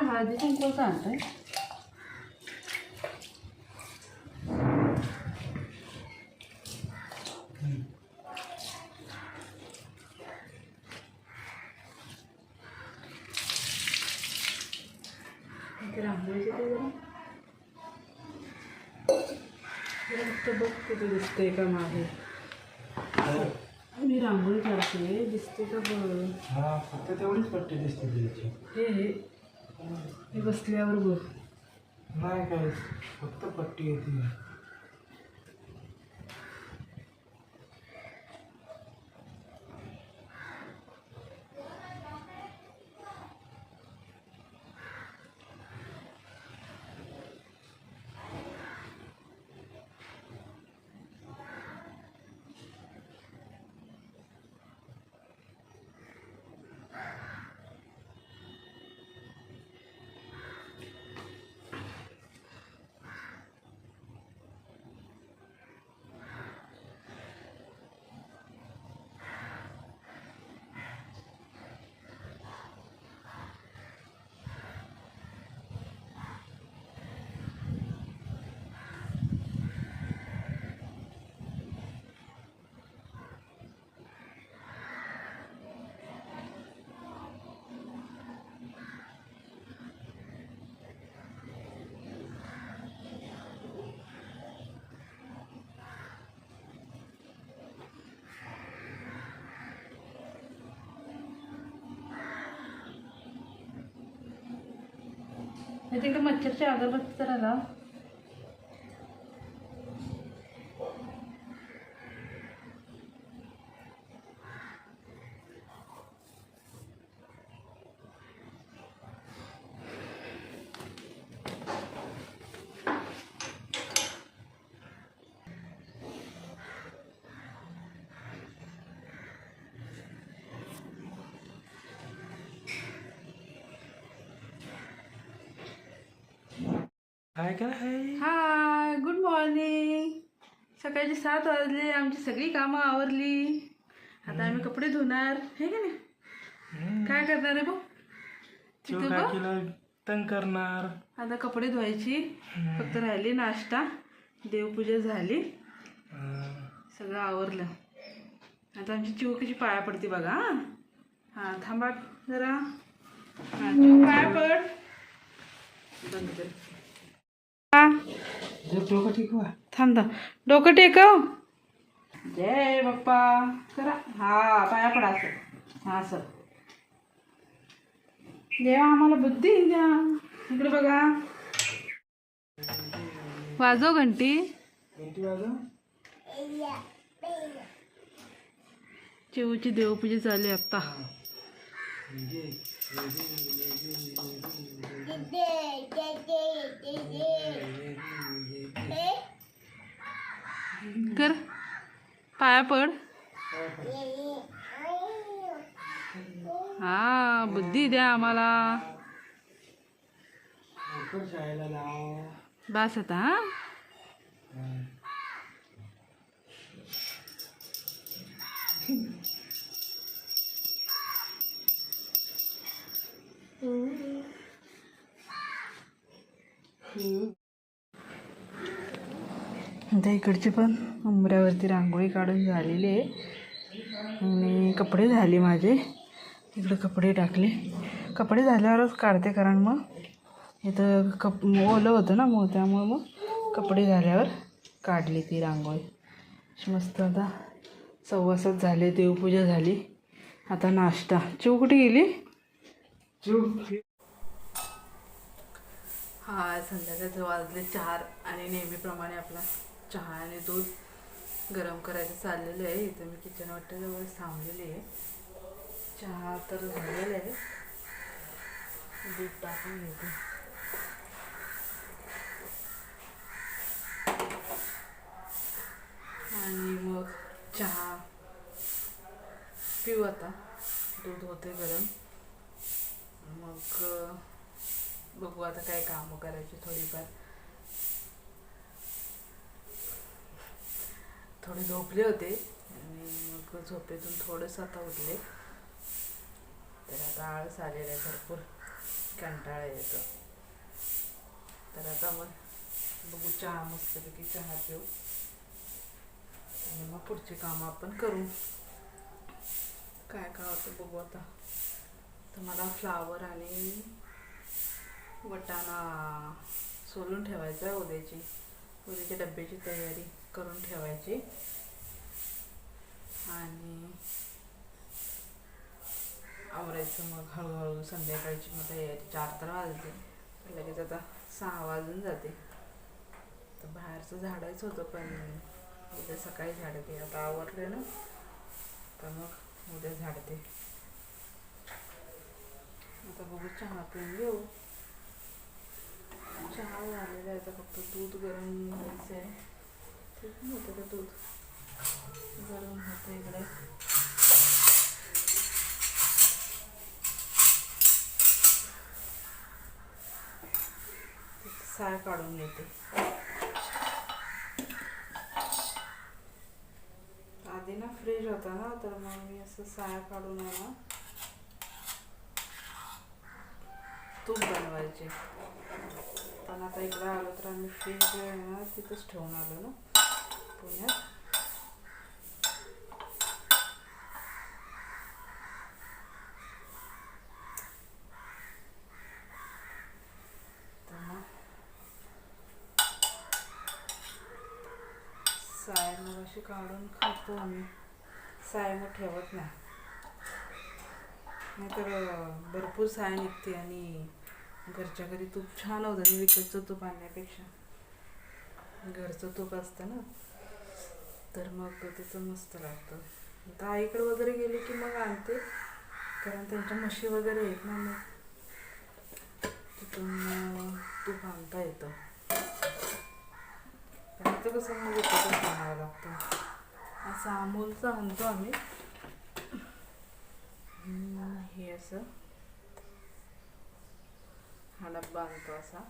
जरा हळदी कुंकूचा आणतोय. दिसते का मागे. हो. मी रांगोळी काढते दिसते का बघ फक्त तेवढीच पट्टी दिसते हे. बसल्यावर बघ. नाही काय फक्त पट्टी येते. हे तिकडे मच्छरची अगरबत्ती तर आला. काय काय आहे हाय गुड मॉर्निंग सकाळचे सात वाजले आमची सगळी कामं आवरली. आता आम्ही कपडे धुणार. हे का नाही. काय करणार आहे बघ? तंग करणार. आता कपडे धुवायची. फक्त राहिली नाश्ता. देवपूजा झाली. सगळं आवरलं. आता आमची चिव कशी पाया पडते बघा हा. हा थांबा जरा. हा पाया पड. बंद कर. डोकं ठीक व्हा थांब डोकं टेकव. जय बाप्पा. करा. हा पाया पडा असं. हा असं. देवा आम्हाला बुद्धी द्या. इकडे बघा. वाजव घंटी. चिवची देवपूजा चालू आहे आता. कर. पाया पड. हा बुद्धी द्या आम्हाला. बस आता हा? आता इकडची पण उंबऱ्यावरती रांगोळी काढून झालेली आहे. आणि कपडे झाले माझे. इकडे कपडे टाकले. कपडे झाल्यावरच काढते कारण मग इथं कप ओलं होतं ना मग त्यामुळं मग कपडे झाल्यावर काढली ती रांगोळी. मस्त आता सव्वासात झाले देवपूजा झाली. आता नाश्ता. चिव कुठे गेली? चिव हा संध्याकाळचे वाजले चार आणि नेहमीप्रमाणे आपला चहा आणि दूध गरम करायचं चाललेलं आहे. इथं मी किचन वाट्याजवळ थांबलेली आहे. चहा तर झालेला आहे. दूध टाकून घेते. आणि मग चहा पिऊ आता. दूध होते गरम. मग बघू आता काय कामं करायची थोडीफार. थोडे झोपले होते आणि मग झोपेतून थोडंसं आता उठले. तर आता आळस आलेला आहे भरपूर. कंटाळा येतो. तर आता मग बघू चहा मस्तपैकी चहा पिऊ. आणि मग पुढची कामं आपण करू. काय काय होतं बघू आता. तर मला फ्लावर आणि वटाणा सोलून ठेवायचा उद्याची. उद्याच्या डब्याची तयारी करून ठेवायची. आणि आवरायचं मग हळूहळू संध्याकाळची मग तयारी. चार तर वाजते लगेच आता सहा वाजून जाते. तर बाहेरचं झाडायचं होतं पण उद्या सकाळी झाडते आता आवरले ना. तर मग उद्या झाडते आता बघू चहा पिऊन घेऊ. चहा झालेला आहे फक्त दूध गरम व्हायचं आहे ठीक होतं ते दूध गरम होतं इकडे साय काढून घेते आधी ना फ्रीज होता ना तर मग मी असं साया काढून आहे ना तूप बनवायचे पण आता इकडं आलो तर आम्ही फ्रीज जे आहे ना तिथंच ठेवून आलो ना. पुण्यात. तर मग साय मग अशी काढून खातो आम्ही. साय मग ठेवत नाही. नाहीतर भरपूर साय निघते आणि घरच्या घरी तूप छान होतं विकतचं तूप आणण्यापेक्षा. घरचं तूप असतं ना तर मग तिचं मस्त लागतं. आता आईकडे वगैरे गेले की मग आणते कारण त्यांच्या म्हशी वगैरे आहेत ना मग तिथून तूप आणता येतं. तर कसं मग विकतच आणावं लागतं. असं अमोलचं आणतो आम्ही. हे असं. हा डब्बा असा.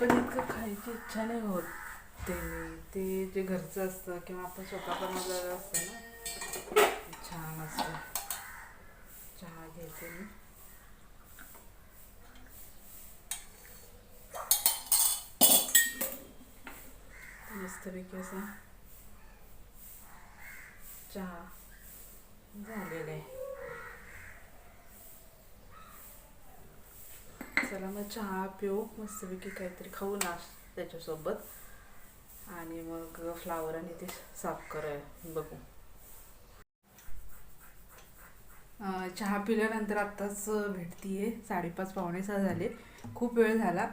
पण इतकं खायची इच्छा नाही होत ते ते जे घरचं असतं किंवा आपण स्वतः बनवलेलं असतं ना छान असतं. चहा घेते मी. मस्तपैकी असा चहा झालेला आहे. चला मग चहा पिऊ मस्तपैकी काहीतरी खाऊ नाश त्याच्यासोबत. आणि मग फ्लावर आणि ते साफ कराय बघू. चहा पिल्यानंतर आत्ताच भेटतीये साडेपाच पावणे सहा झाले. खूप वेळ झाला.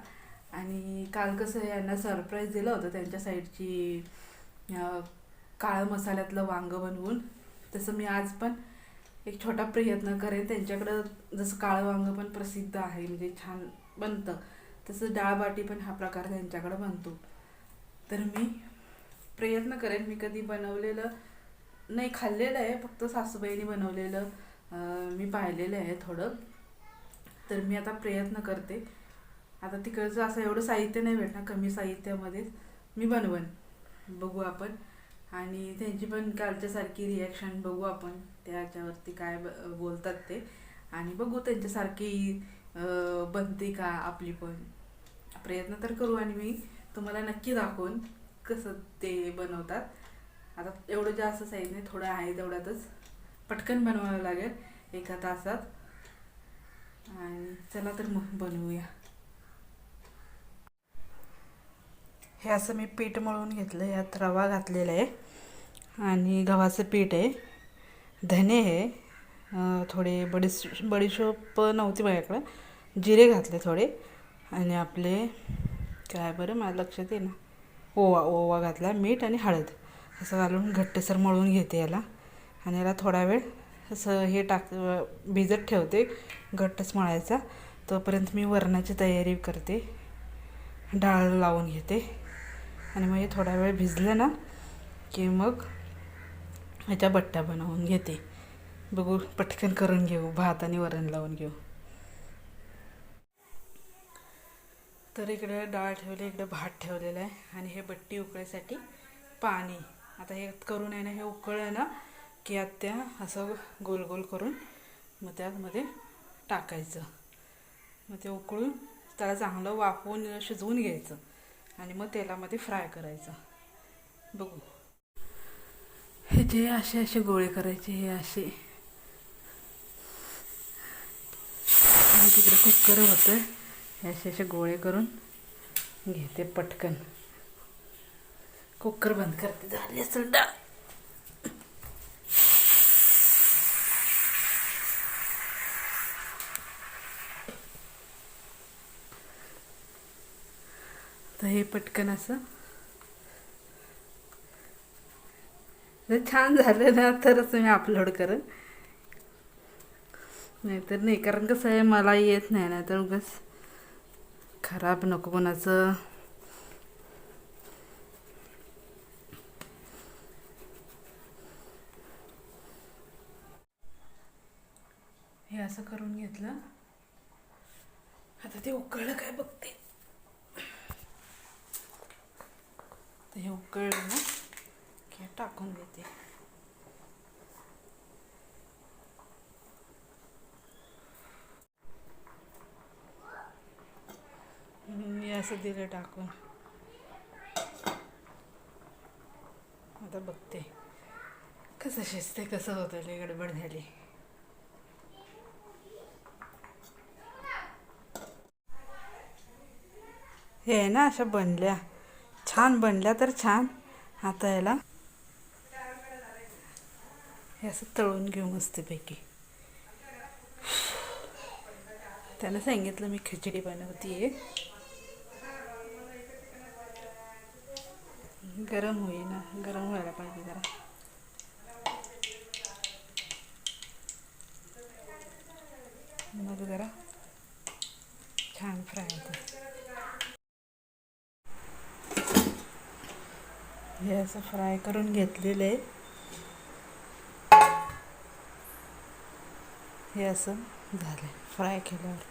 आणि काल कसं यांना सरप्राईज दिलं होतं त्यांच्या साईडची काळ काळं मसाल्यातलं वांगं बनवून. तसं मी आज पण एक छोटा प्रयत्न करेन. त्यांच्याकडं जसं काळं वांगं पण प्रसिद्ध आहे म्हणजे छान बनतं. तसं डाळबाटी पण हा प्रकार त्यांच्याकडं बनतो. तर मी प्रयत्न करेन. मी कधी बनवलेलं नाही खाल्लेलं आहे फक्त सासूबाईने बनवलेलं मी पाहिलेलं आहे थोडं. तर मी आता प्रयत्न करते. आता तिकडचं असं एवढं साहित्य नाही भेटणार कमी साहित्यामध्येच मी बनवन. बघू आपण. आणि त्यांची पण कालच्यासारखी रिॲक्शन बघू आपण. त्याच्यावरती काय ब- बोलतात ते. आणि बघू त्यांच्यासारखी बनते का आपली पण. प्रयत्न तर करू आणि मी तुम्हाला नक्की दाखवून कसं ते बनवतात. आता एवढं जास्त साईज नाही थोडं आहे तेवढ्यातच. पटकन बनवावं लागेल एका तासात. आणि चला तर मग बनवूया. हे असं मी पीठ मळून घेतलं यात रवा घातलेला आहे. आणि गव्हाचं पीठ आहे. धने आहे थोडे बडीश बडीशोप नव्हती माझ्याकडं. जिरे घातले थोडे. आणि आपले काय बरं मला लक्षात आहे ना ओवा ओवा घातला मीठ आणि हळद. असं घालून घट्टसर मळून घेते याला. आणि याला थोडा वेळ असं हे टाक भिजत ठेवते घट्टच मळायचा. तोपर्यंत मी वरणाची तयारी करते. डाळ लावून घेते. आणि मग हे थोडा वेळ भिजलं ना की मग ह्याच्या बट्ट्या बनवून घेते. बघू पटकन करून घेऊ. भात आणि वरण लावून घेऊ. तर इकडे डाळ ठेवली इकडे भात ठेवलेला आहे. आणि हे बट्टी उकळीसाठी पाणी. आता हे करून आहे ना हे उकळलं ना की आत त्या असं गोल गोल करून मग त्यामध्ये टाकायचं. मग ते उकळून त्याला चांगलं वाफवून शिजवून घ्यायचं. आणि मग तेलामध्ये फ्राय करायचं. बघू. हे असे असे गोळे करायचे हे असे. आणि तिकडे कुकर होतं हे असे असे गोळे करून घेते पटकन. कुकर बंद करते. झाली असेल डाळ. तर हे पटकन असं जर छान झालं ना तरच मी अपलोड करेन नाहीतर नाही कारण कसं आहे मला येत नाही ना तर उगाच खराब नको कोणाचं. हे असं करून घेतलं. आता ते उकळलं काय बघते. तर हे उकळलं ना. की टाकून देते मी असं दिलं टाकून. आता बघते. कसं शिजते कसं होतं लय गडबड झाली. हे आहे ना अशा बनल्या. छान बनल्या तर छान. आता याला हे असं तळून घेऊ मस्तपैकी. त्यानं सांगितलं मी खिचडी बनवतीये. गरम होईना गरम व्हायला पाहिजे जरा. मग जरा छान फ्राय होते हे असं फ्राय करून घेतलेलं आहे हे असं झालं फ्राय केल्यावर.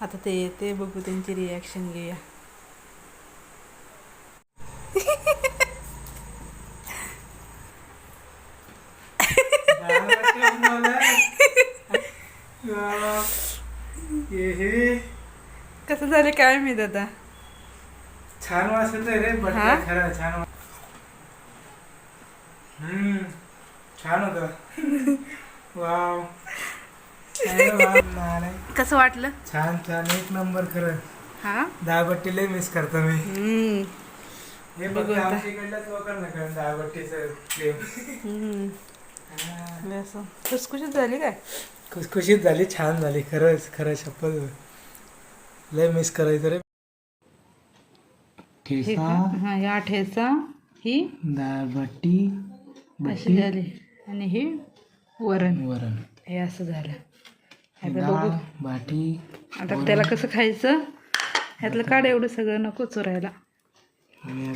आता ते येते बघू त्यांची रिॲक्शन घेऊया. कसं झालं काय माहीत आता? छान येतोय रे खरा छान छान होतं. वाव. कसं वाटलं? छान छान. एक नंबर खरं. हा? दाळबट्टी लय मिस करतो मी. हे बघू फक्त आता. आमच्या इकडल्याच लोकांना कळण दाळबट्टीचं प्रेम हम्म. असं. खुसखुशीत झाली काय? खुसखुशीत झाली छान झाली. खरंच खरं शपथ. लय मिस करायचं रे. हे या ठेचा. ही. दाळबट्टी अशी झाली. आणि ही वरण. वरण. हे असं झालं. डाळ बाटी आता त्याला कसं खायचं? ह्यातलं काढ एवढं सगळं नको चुरायला.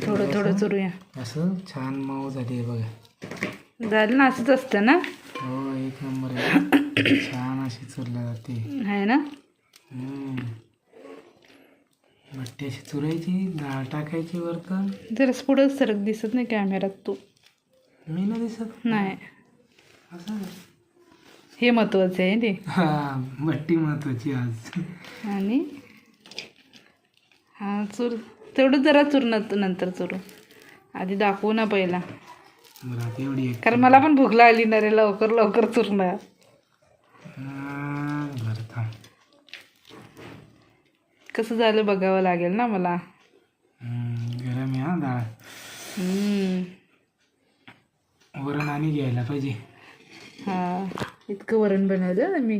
थोडं थोडं चुरूया. असं छान मऊ झाली आहे बघा. झालं ना असंच असतं ना? हो एक नंबर आहे. छान अशी चुरल्या जाते. आहे ना. बट्टी अशी चुरायची डाळ टाकायची वरतं जरास पुढं सरक दिसत नाही कॅमेऱ्यात तू मी ना दिसत? नाही. असं हे महत्वाचं आहे ते. हा बट्टी महत्वाची आज. आणि हा चूर तेवढं जरा चूर नंतर नंतर चुरू. आधी दाखवू ना पहिला. बरं आता एवढी एक कारण मला पण भूक लागली ना रे लवकर लवकर चुरणार हा, बरं थांब. कसं झालं बघावं लागेल ना मला. हम्म, गरम आहे हा डाळ. हम्म. वरण आणि घ्यायला पाहिजे. हा. इतकं वरण बनवलं मी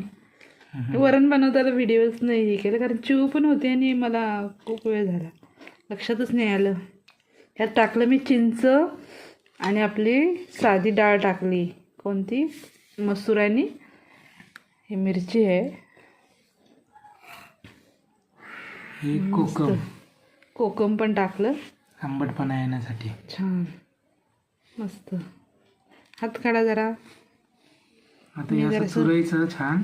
वरण बनवताना व्हिडिओच नाही हे केलं कारण चिव पण होते आणि मला खूप वेळ झाला. लक्षातच नाही आलं. ह्यात टाकलं मी चिंच आणि आपली साधी डाळ टाकली. कोणती? मसूर आणि ही मिरची आहे. कोकम. कोकम पण टाकलं. आंबटपणा येण्यासाठी. छान. मस्त. हात काढा जरा. आता हे असं चुरायचं छान.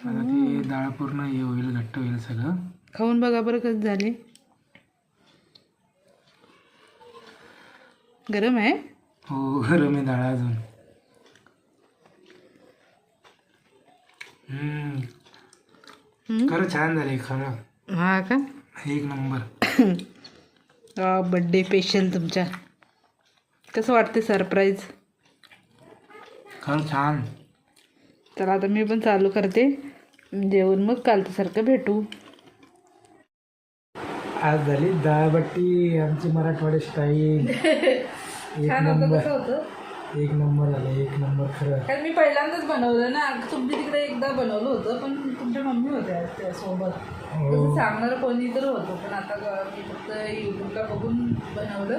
आता ते डाळ पूर्ण हे होईल घट्ट होईल सगळं. खाऊन बघा बरं कसं झाले. गरम आहे? हो गरम आहे डाळ अजून? खरं छान झाले खरं हा का? एक नंबर. बड्डे स्पेशल तुमच्या. कसं वाटते सरप्राईज खरं छान. चला आता मी पण चालू करते. जेवण मग कालच्यासारखं भेटू. आज झाली डाळबट्टी आमची मराठवाडी स्टाईल एक नंबर एक नंबर झालं एक नंबर खरं. कारण मी पहिल्यांदाच बनवलं ना तुमच्या तिकडे एकदा बनवलं होतं पण तुमच्या मम्मी होत्या त्यासोबत. हो. सांगणारं कोणी तर होतं पण आता मी फक्त युट्यूबला बघून बनवलं.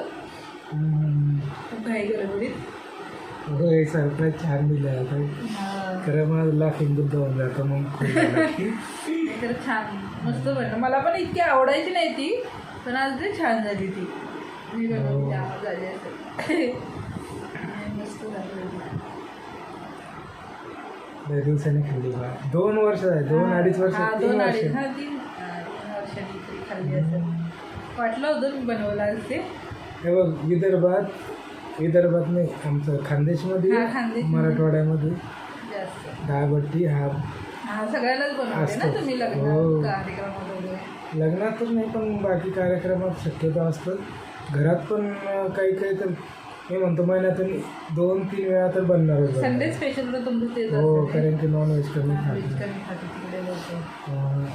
खूप घाई गडबडीत. होय सरप्राईज छान दिलं आता हा. खरं मला लाफिंग बुद्ध होऊन जातं मग तर छान मस्त बनलं मला पण इतकी आवडायची नाही ती पण आज ते छान झाली ती. मी बनवली त्यामुळे झाली असेल. मस्त झाली. लय दिवसांनी खाल्ली बा. दोन वर्ष झाली दोन अडीच वर्ष हा, तीन दोन वर्ष. अडीच हा तीन हा, तीन वर्षांनी तरी खाल्ली असेल. वाटलं होतं मी बनवलं आज ते. हे बघ विदर्भात विदर्भात नाही आमचं खानदेशमध्ये खानदेश. मराठवाड्यामध्ये. जास्त. डाळबट्टी हा हा सगळ्यालाच बनवते ना असतं. तुम्ही हो. लग्न कार्यक्रम वगैरे लग्नातच नाही पण बाकी कार्यक्रमात शक्यतो असतं. घरात पण अं, काही काही तर मी म्हणतो महिन्यातून दोन तीन वेळा तर बनणारच बनणार. संडे स्पेशल तर तुमचं तेच हो असतं कारण की नॉन व्हेज कमी व्हेज खातो. कमी खाते तिकडे लोक. अं,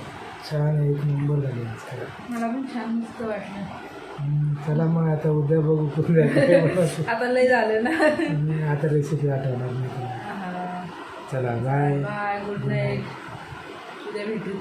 छान एक नंबर झाले आज खरं. मला पण छान मस्त वाटलं. चला मग आता उद्या बघू बनवतो. आता लय झालं ना. आता रेसिपी आठवणार नाही. चला बाय बाय गुड नाईट उद्या भेटू.